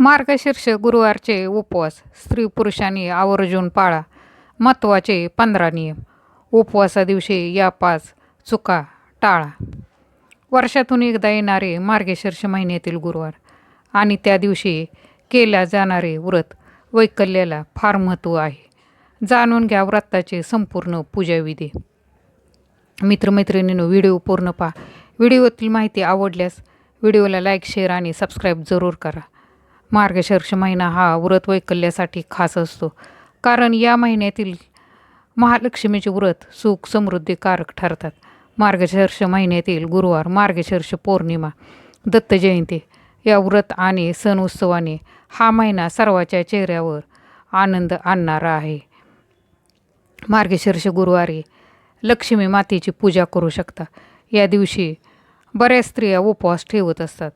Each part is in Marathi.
मार्गशीर्ष गुरुवारचे उपवास स्त्री पुरुषांनी आवर्जून पाळा. महत्त्वाचे पंधरा नियम. उपवासा दिवशी या पाच चुका टाळा. वर्षातून एकदा येणारे मार्गशीर्ष महिन्यातील गुरुवार आणि त्या दिवशी केल्या जाणारे व्रत वैकल्याला फार महत्त्व आहे. जाणून घ्या व्रताचे संपूर्ण पूजाविधी. मित्रमैत्रिणींनो व्हिडिओ पूर्ण पहा. व्हिडिओतील माहिती आवडल्यास व्हिडिओला लाईक शेअर आणि सबस्क्राईब जरूर करा. मार्गशीर्ष महिना हा व्रत वैकल्यासाठी खास असतो. कारण या महिन्यातील महालक्ष्मीचे व्रत सुख समृद्धीकारक ठरतात. मार्गशीर्ष महिन्यातील गुरुवार मार्गशीर्ष पौर्णिमा दत्त जयंती या व्रत आणि सण उत्सवाने हा महिना सर्वाच्या चेहऱ्यावर आनंद आणणारा आहे. मार्गशीर्ष गुरुवारी लक्ष्मी मातेची पूजा करू शकता. या दिवशी बऱ्याच स्त्रिया उपवास ठेवत असतात.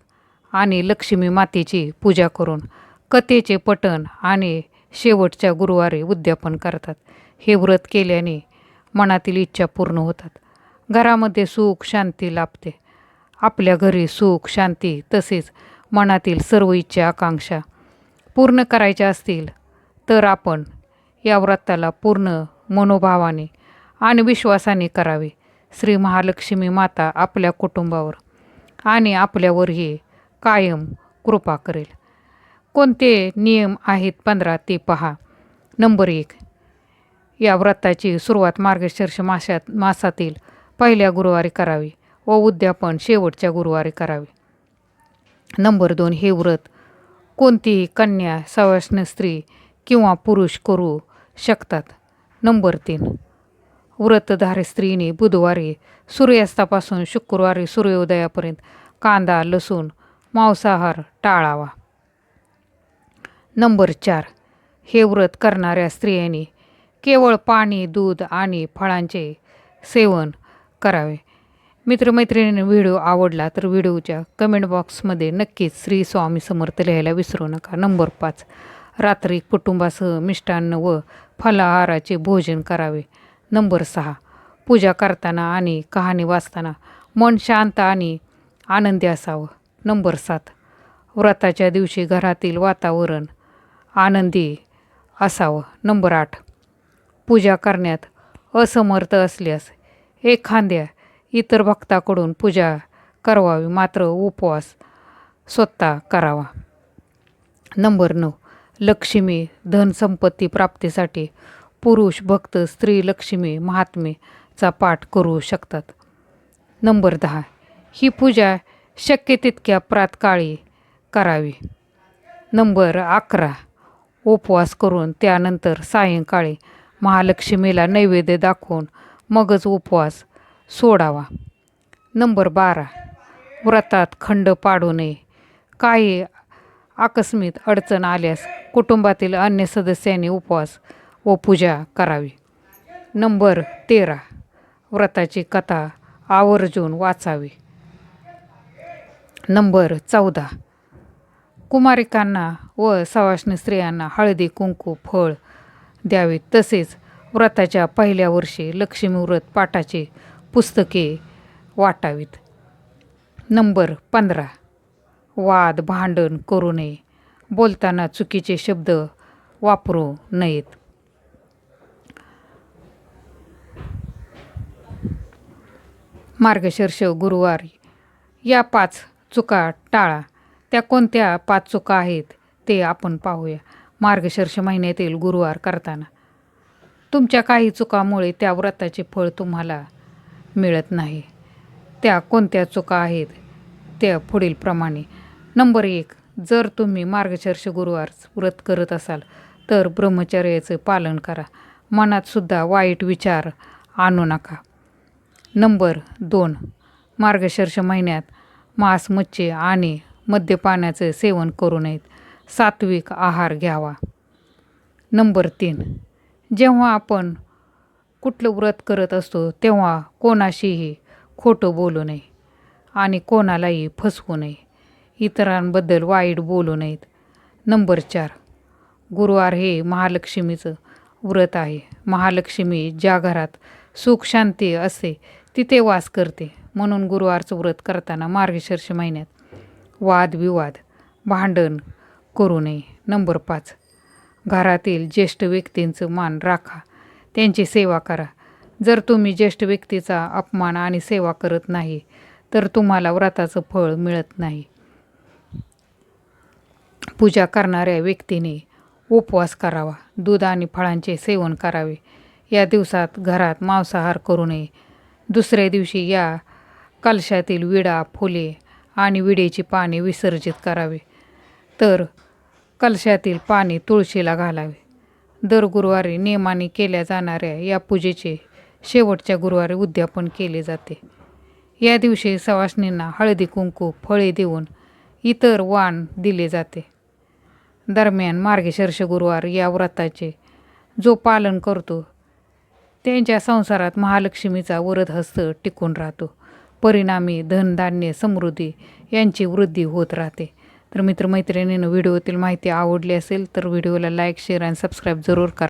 आणि लक्ष्मी मातेची पूजा करून कथेचे पठण आणि शेवटच्या गुरुवारी उद्यापन करतात. हे व्रत केल्याने मनातील इच्छा पूर्ण होतात. घरामध्ये सुख शांती लाभते. आपल्या घरी सुख शांती तसेच मनातील सर्व इच्छा आकांक्षा पूर्ण करायच्या असतील तर आपण या व्रताला पूर्ण मनोभावाने आणि विश्वासाने करावे. श्री महालक्ष्मी माता आपल्या कुटुंबावर आणि आपल्यावरही कायम कृपा करेल. कोणते नियम आहेत पंधरा ते पहा. नंबर एक. या व्रताची सुरुवात मार्गशीर्ष मासात मासातील पहिल्या गुरुवारी करावी व उद्यापन शेवटच्या गुरुवारी करावे. नंबर दोन. हे व्रत कोणतीही कन्या सवाष्ण स्त्री किंवा पुरुष करू शकतात. नंबर तीन. व्रतधारी स्त्रीने बुधवारी सूर्यास्तापासून शुक्रवारी सूर्योदयापर्यंत कांदा लसूण मांसाहार टाळावा. नंबर चार. हे व्रत करणाऱ्या स्त्रियांनी केवळ पाणी दूध आणि फळांचे सेवन करावे. मित्रमैत्रिणींनी व्हिडिओ आवडला तर व्हिडिओच्या कमेंट बॉक्समध्ये नक्कीच श्री स्वामी समर्थ लिहायला विसरू नका. नंबर पाच. रात्री कुटुंबासह मिष्टान्न व फलाहाराचे भोजन करावे. नंबर सहा. पूजा करताना आणि कहाणी वाचताना मन शांत आणि आनंदी असावं. नंबर सात. व्रताच्या दिवशी घरातील वातावरण आनंदी असावं. नंबर आठ. पूजा करण्यात असमर्थ असल्यास एखाद्या इतर भक्ताकडून पूजा करवावी मात्र उपवास स्वतः करावा. नंबर नऊ. लक्ष्मी धनसंपत्ती प्राप्तीसाठी पुरुष भक्त स्त्री लक्ष्मी महात्मेचा पाठ करू शकतात. नंबर दहा. ही पूजा शक्य तितक्या प्रातकाळी करावी. नंबर अकरा. उपवास करून त्यानंतर सायंकाळी महालक्ष्मीला नैवेद्य दाखवून मगच उपवास सोडावा. नंबर बारा. व्रतात खंड पाडू नये काही आकस्मिक अडचण आल्यास कुटुंबातील अन्य सदस्यांनी उपवास व पूजा करावी. नंबर तेरा. व्रताची कथा आवर्जून वाचावी. नंबर चौदा. कुमारिकांना व सवाष्ण स्त्रियांना हळदी कुंकू फळ द्यावे. तसेच व्रताच्या पहिल्या वर्षी लक्ष्मी व्रत पुस्तके वाटावीत. नंबर पंधरा. वाद भांडण करू नये. बोलताना चुकीचे शब्द वापरू नयेत. मार्गशीर्ष गुरुवारी या पाच चुका टाळा. त्या कोणत्या पाच चुका आहेत ते आपण पाहूया. मार्गशीर्ष महिन्यातील गुरुवार करताना. तुमच्या काही चुकामुळे त्या व्रताचे फळ तुम्हाला मिळत नाही. त्या कोणत्या चुका आहेत? त्या पुढीलप्रमाणे नंबर एक जर तुम्ही मार्गशीर्ष गुरुवार व्रत करत असाल तर ब्रह्मचर्याचं पालन करा. मनातसुद्धा वाईट विचार आणू नका. नंबर दोन मार्गशीर्ष महिन्यात मांस मच्छी आणि मद्यपानाचं सेवन करू नयेत. सात्विक आहार घ्यावा. नंबर तीन. जेव्हा आपण कुठलं व्रत करत असतो तेव्हा कोणाशीही खोटं बोलू नये आणि कोणालाही फसवू नये. इतरांबद्दल वाईट बोलू नयेत. नंबर चार. गुरुवार हे महालक्ष्मीचं व्रत आहे. महालक्ष्मी ज्या घरात सुख शांती असते तिथे वास करते. म्हणून गुरुवारचं व्रत करताना मार्गशीर्ष महिन्यात वादविवाद भांडण करू नये. नंबर पाच. घरातील ज्येष्ठ व्यक्तींचं मान राखा. त्यांची सेवा करा. जर तुम्ही ज्येष्ठ व्यक्तीचा अपमान आणि सेवा करत नाही तर तुम्हाला व्रताचं फळ मिळत नाही. पूजा करणाऱ्या व्यक्तीने उपवास करावा. दूध आणि फळांचे सेवन करावे. या दिवसात घरात मांसाहार करू नये. दुसऱ्या दिवशी या कलशातील विडा फुले आणि विडेची पाने विसर्जित करावे. तर कलशातील पाणी तुळशीला घालावे. दर गुरुवारी नियमाने केल्या जाणाऱ्या या पूजेचे शेवटच्या गुरुवारी उद्यापन केले जाते. या दिवशी सवासणींना हळदी कुंकू फळे देऊन इतर वाण दिले जाते. दरम्यान मार्गशीर्ष गुरुवार या व्रताचे जो पालन करतो त्यांच्या संसारात महालक्ष्मीचा वरदहस्त टिकून राहतो. परिणामी धनधान्य समृद्धी यांची वृद्धी होत राहते. तर मित्रमैत्रिणीनं व्हिडिओतील माहिती आवडली असेल तर व्हिडिओला लाईक शेअर आणि सबस्क्राईब जरूर करा.